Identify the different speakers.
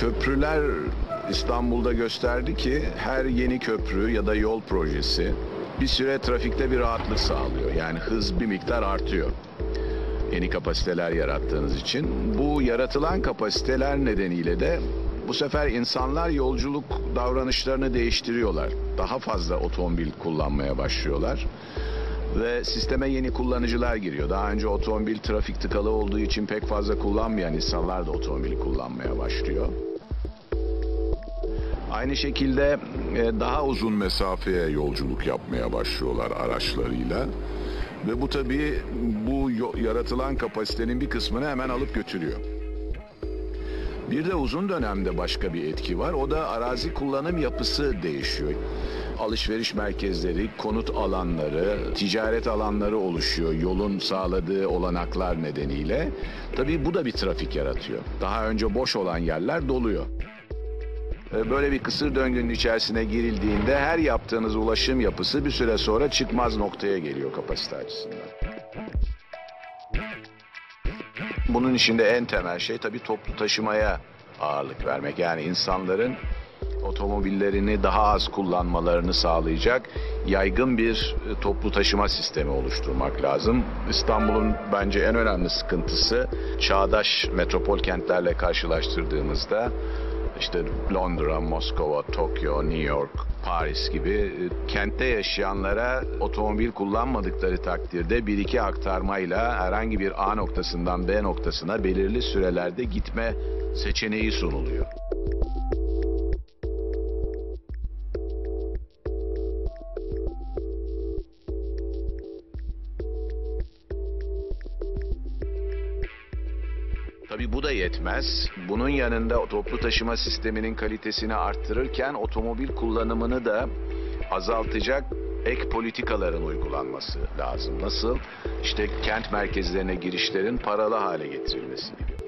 Speaker 1: Köprüler İstanbul'da gösterdi ki her yeni köprü ya da yol projesi bir süre trafikte bir rahatlık sağlıyor. Yani hız bir miktar artıyor. Yeni kapasiteler yarattığınız için. Bu yaratılan kapasiteler nedeniyle de bu sefer insanlar yolculuk davranışlarını değiştiriyorlar. Daha fazla otomobil kullanmaya başlıyorlar. Ve sisteme yeni kullanıcılar giriyor. Daha önce otomobil trafik tıkalı olduğu için pek fazla kullanmayan insanlar da otomobil kullanmaya başlıyor. Aynı şekilde e, daha uzun mesafeye yolculuk yapmaya başlıyorlar araçlarıyla. Ve bu tabii bu yaratılan kapasitenin bir kısmını hemen alıp götürüyor. Bir de uzun dönemde başka bir etki var. O da arazi kullanım yapısı değişiyor. Alışveriş merkezleri, konut alanları, ticaret alanları oluşuyor yolun sağladığı olanaklar nedeniyle. Tabii bu da bir trafik yaratıyor. Daha önce boş olan yerler doluyor. E, Böyle bir kısır döngünün içerisine girildiğinde her yaptığınız ulaşım yapısı bir süre sonra çıkmaz noktaya geliyor kapasite açısından. Bunun içinde en temel şey tabii toplu taşımaya ağırlık vermek. Yani insanların otomobillerini daha az kullanmalarını sağlayacak yaygın bir e, toplu taşıma sistemi oluşturmak lazım. İstanbul'un bence en önemli sıkıntısı çağdaş metropol kentlerle karşılaştırdığımızda işte Londra, Moskova, Tokyo, New York, Paris gibi e, kentte yaşayanlara otomobil kullanmadıkları takdirde bir iki aktarmayla herhangi bir A noktasından B noktasına belirli sürelerde gitme seçeneği sunuluyor. Tabii bu da yetmez. Bunun yanında toplu taşıma sisteminin kalitesini arttırırken otomobil kullanımını da azaltacak ek politikaların uygulanması lazım. Nasıl? İşte kent merkezlerine girişlerin paralı hale getirilmesi gibi.